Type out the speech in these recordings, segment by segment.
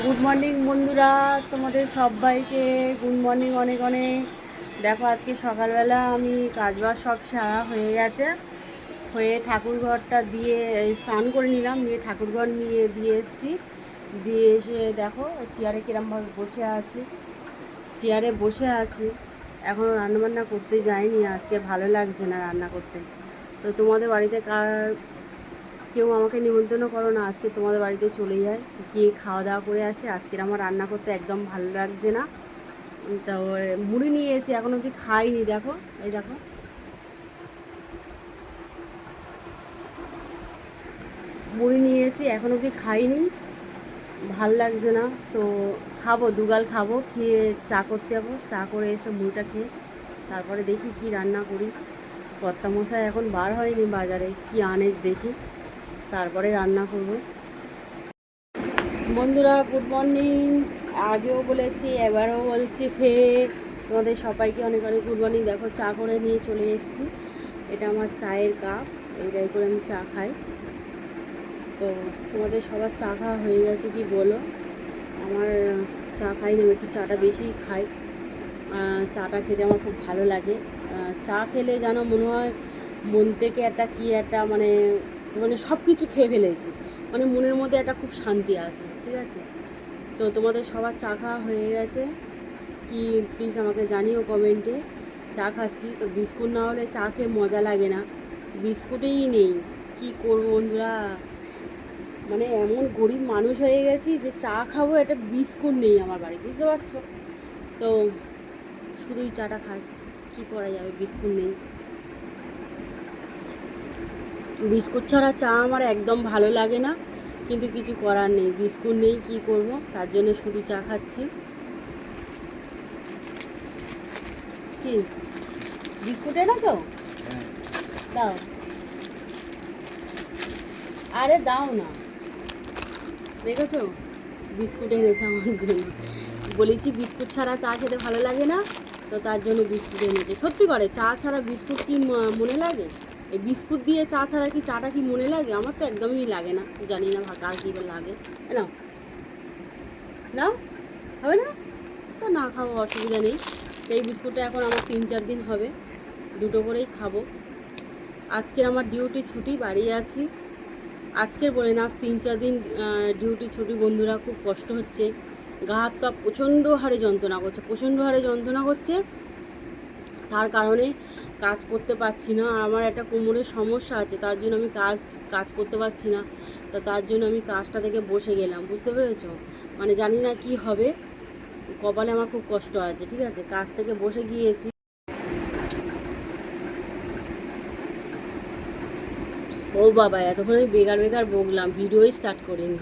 Good morning বন্ধুরা। তোমাদের সবাইকে গুড মর্নিং অনেক অনেক। দেখো, আজকে সকালবেলা আমি কাজবাজ সব সারা হয়ে গেছে। হয়ে ঠাকুরঘরটা দিয়ে স্নান করে নিলাম দিয়ে ঠাকুরঘর নিয়ে, দিয়ে এসেছি। দিয়ে এসে দেখো চেয়ারে কিরমভাবে বসে আছি। চেয়ারে বসে আছি। এখনও রান্নাবান্না করতে যাইনি, আজকে ভালো লাগছে না রান্না করতে। তো তোমাদের বাড়িতে কার কেউ আমাকে নিমন্ত্রণ করো না, আজকে তোমাদের বাড়িতে চলে যায়, গিয়ে খাওয়া দাওয়া করে আসে, আজকের আমার রান্না করতে একদম ভালো লাগছে না। তো মুড়ি নিয়েছি এখন অবধি খাইনি, দেখো, এই দেখো। মুড়ি নিয়েছি এখন অবধি খাইনি, ভালো লাগছে না, তো খাব, দুগাল খাব, খেয়ে চা করতে যাব, চা করে এসে মুড়িটা খেয়ে, তারপরে দেখি কি রান্না করি। কর্তামশাই এখন বার হয়নি বাজারে, কি আনে দেখি। তারপরে রান্না করব। বন্ধুরা গুড মর্নিং আগেও বলেছি, এবারও বলছি ফের। তোমাদের সবাইকে অনেক অনেক গুড মর্নিং দেখো, চা করে নিয়ে চলে এসেছি। এটা আমার চায়ের কাপ, এইটাই করে আমি চা খাই। তো তোমাদের সবার চা খাওয়া হয়ে গেছে কি বলো? আমার চা খাই না একটু চাটা বেশি খাই। চাটা খেতে আমার খুব ভালো লাগে। চা খেলে যেন মনে হয় মন থেকে একটা কি একটা মানে মানে সব কিছু খেয়ে ফেলেছি। মানে মনের মধ্যে একটা খুব শান্তি আসে ঠিক আছে? তো তোমাদের সবার চা খাওয়া হয়ে গেছে। কি প্লিজ আমাকে জানিও কমেন্টে চা খাচ্ছি। তো বিস্কুট না হলে চা খেয়ে মজা লাগে না। বিস্কুটেই নেই। কি করব বন্ধুরা? মানে এমন গরিব মানুষ হয়ে গেছি যে চা খাব, একটা বিস্কুট নেই আমার বাড়ি, বুঝতে পারছ? তো শুধুই চাটা খাই। কী করা যাবে? বিস্কুট নেই। বিস্কুট ছাড়া চা আমার একদম ভালো লাগে না, কিন্তু কিছু করার নেই। বিস্কুট নেই কি করব? তার জন্য শুধু চা খাচ্ছি। কি? বিস্কুট এনে তো দাও। আরে দাও না। দেখেছ? বিস্কুট এনেছে আমার জন্য। বলেছি বিস্কুট ছাড়া চা খেতে ভালো লাগে না, তো তার জন্য বিস্কুট এনেছে। সত্যি করে, চা ছাড়া বিস্কুট কি মনে লাগে? এই বিস্কুট দিয়ে চা ছাড়া কি চাটা কি মনে লাগে? আমার তো একদমই লাগে না। জানি না কার কী লাগে। নাও। না হবে না? তো না খাব অসুবিধা নেই। এই বিস্কুটটা এখন আমার তিন চার দিন হবে। দুটো করেই খাব। আজকের আমার ডিউটি ছুটি বাড়ি আছি। আজকের বলে না, আজ তিন চার দিন ডিউটি ছুটি। বন্ধুরা খুব কষ্ট হচ্ছে। গা হাত পা প্রচণ্ড হারে যন্ত্রণা করছে। প্রচণ্ড হারে যন্ত্রণা করছে। তার কারণে কাজ করতে পারছি না। আর আমার একটা কোমরের সমস্যা আছে, তার জন্য আমি কাজ কাজ করতে পারছি না। তো তার জন্য আমি কাজটা থেকে বসে গেলাম, বুঝতে পেরেছ? মানে জানি না কি হবে। কপালে আমার খুব কষ্ট আছে, ঠিক আছে? কাজ থেকে বসে গিয়েছি। ও বাবা, এতক্ষণ আমি বেকার বেকার বকলাম, ভিডিওই স্টার্ট করিনি।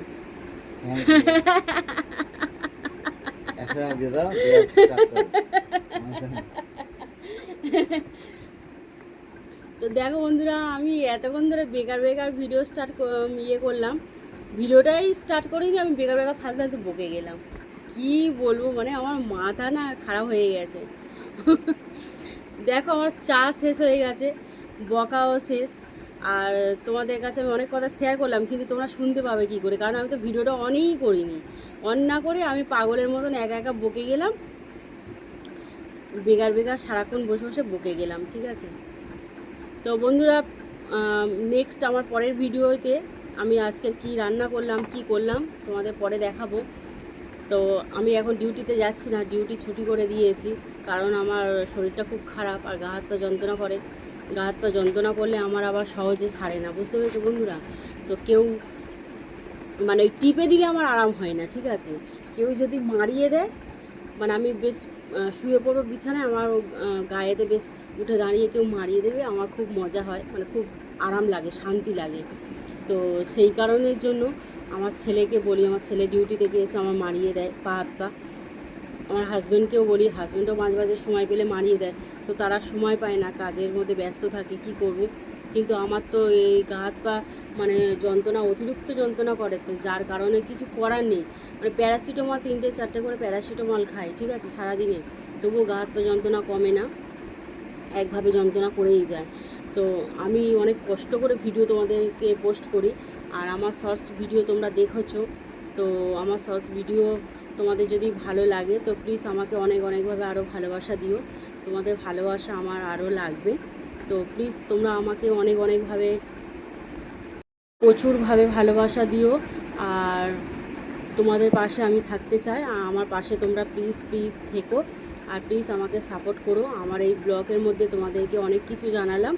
একশো টাকা দিয়ে দাও দিয়ে start করো। তো দেখো বন্ধুরা, আমি এতক্ষণ ধরে বেকার বেকার ভিডিও স্টার্ট ইয়ে করলাম। ভিডিওটাই স্টার্ট করিনি, আমি বেকার বেকার ফালতু ফালতু বকে গেলাম। কি বলব মানে আমার মাথা না খারাপ হয়ে গেছে। দেখো আমার চা শেষ হয়ে গেছে, বকাও শেষ। আর তোমাদের কাছে আমি অনেক কথা শেয়ার করলাম, কিন্তু তোমরা শুনতে পাবে কি করে? কারণ আমি তো ভিডিওটা অনই করিনি। অন না করে আমি পাগলের মতন একা একা বকে গেলাম। বেকার বেকার সারাক্ষণ বসে বসে বকে গেলাম, ঠিক আছে? তো বন্ধুরা নেক্সট আমার পরের ভিডিওতে আমি আজকে কি রান্না করলাম, কি করলাম, তোমাদের পরে দেখাবো। তো আমি এখন ডিউটিতে যাচ্ছি না, ডিউটি ছুটি করে দিয়েছি, কারণ আমার শরীরটা খুব খারাপ আর গা হাত পা যন্ত্রণা করে। গা হাত পা যন্ত্রণা করলে আমার আবার সহজে সারে না, বুঝতে পেরেছ বন্ধুরা? তো কেউ মানে ওই টিপে দিলে আমার আরাম হয় না, ঠিক আছে? কেউ যদি মারিয়ে দেয় মানে আমি বেশ শুয়ে পড়ব বিছানায় আমার গায়েতে বেশ উঠে দাঁড়িয়ে কেউ মারিয়ে দেবে, আমার খুব মজা হয় মানে খুব আরাম লাগে, শান্তি লাগে। তো সেই কারণের জন্য আমার ছেলেকে বলি, আমার ছেলে ডিউটি থেকে এসে আমার মারিয়ে দেয়, পা, হাত, পা। আমার হাজব্যান্ডকেও বলি হাজব্যান্ডও মাঝে মাঝে সময় পেলে মারিয়ে দেয়। তো তারা সময় পায় না, কাজের মধ্যে ব্যস্ত থাকে, কি করবে? কিন্তু আমার তো এই গা, হাত, পা মানে যন্ত্রণা, অতিরিক্ত যন্ত্রণা করে তো, যার কারণে কিছু করার নেই। মানে প্যারাসিটামল তিনটে, চারটে করে প্যারাসিটামল খাই, ঠিক আছে, সারাদিনে। তবুও গা, হাত, পা যন্ত্রণা কমে না। একভাবে যন্ত্রণা করেই যায়। তো আমি অনেক কষ্ট করে ভিডিও তোমাদেরকে পোস্ট করি। আর আমার শর্টস ভিডিও তোমরা দেখেছ। তো আমার শর্টস ভিডিও তোমাদের যদি ভালো লাগে, তো প্লিজ আমাকে অনেক, অনেকভাবে আরও ভালোবাসা দিও। তোমাদের ভালোবাসা আমার আরও লাগবে। তো প্লিজ তোমরা আমাকে অনেক, অনেকভাবে প্রচুরভাবে ভালোবাসা দিও। আর তোমাদের পাশে আমি থাকতে চাই। আমার পাশে তোমরা প্লিজ প্লিজ থেকো। আর প্লিজ আমাকে সাপোর্ট করো। আমার এই ব্লগের মধ্যে তোমাদেরকে অনেক কিছু জানালাম।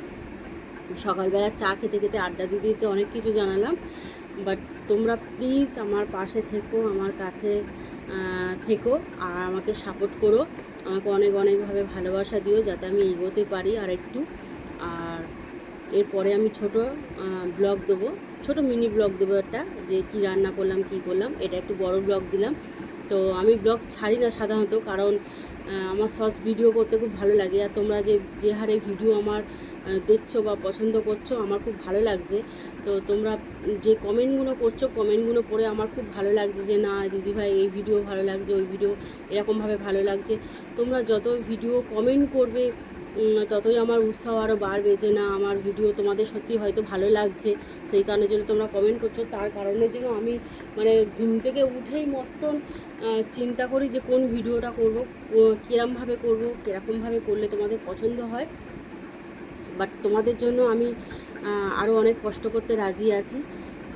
সকালবেলা চা খেতে খেতে আড্ডা দিতে দিতে অনেক কিছু জানালাম। বাট তোমরা প্লিজ আমার পাশে থেকো, আমার কাছে থেকো আর আমাকে সাপোর্ট করো। আমাকে অনেক অনেকভাবে ভালোবাসা দিও যাতে আমি এগোতে পারি আর একটু। আর এরপরে আমি ছোট ব্লগ দেবো। ছোট মিনি ব্লগ দেবো একটা, যে কি রান্না করলাম, কি করলাম, এটা একটু বড় ব্লগ দিলাম। তো আমি ব্লগ ছাড়ি না সাধারণত, কারণ আমার শর্টস ভিডিও করতে খুব ভালো লাগে। আর তোমরা যে যে হারে ভিডিও আমার দেখছ বা পছন্দ করছ, আমার খুব ভালো লাগছে। তো তোমরা যে কমেন্টগুলো করছ কমেন্টগুলো পড়ে আমার খুব ভালো লাগছে যে, না, দিদিভাই, এই ভিডিও ভালো লাগছে, ওই ভিডিও এরকমভাবে ভালো লাগছে। তোমরা যত ভিডিও কমেন্ট করবে ততই আমার উৎসাহ আরও বাড়বে যে না, আমার ভিডিও তোমাদের সত্যি হয়তো ভালো লাগছে, সেই কারণের জন্য তোমরা কমেন্ট করছ। তার কারণের জন্য আমি মানে ঘুম থেকে উঠেই মতন চিন্তা করি যে কোন ভিডিওটা করব কীরমভাবে করব, কীরকমভাবে করলে তোমাদের পছন্দ হয়। বাট তোমাদের জন্য আমি আরও অনেক কষ্ট করতে রাজি আছি।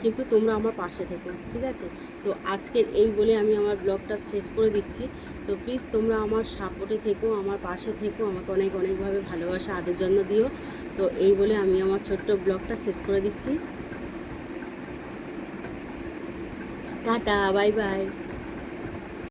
কিন্তু তোমরা আমার পাশে থেকো, ঠিক আছে? তো আজকের এই বলে আমি আমার ব্লগটা শেষ করে দিচ্ছি। তো প্লিজ তোমরা আমার সাপোর্টে থেকো, আমার পাশে থেকো, আমাকে অনেক অনেকভাবে ভালোবাসা আদের জন্য দিও। তো এই বলে আমি আমার ছোট্ট ব্লগটা শেষ করে দিচ্ছি। Tata bye bye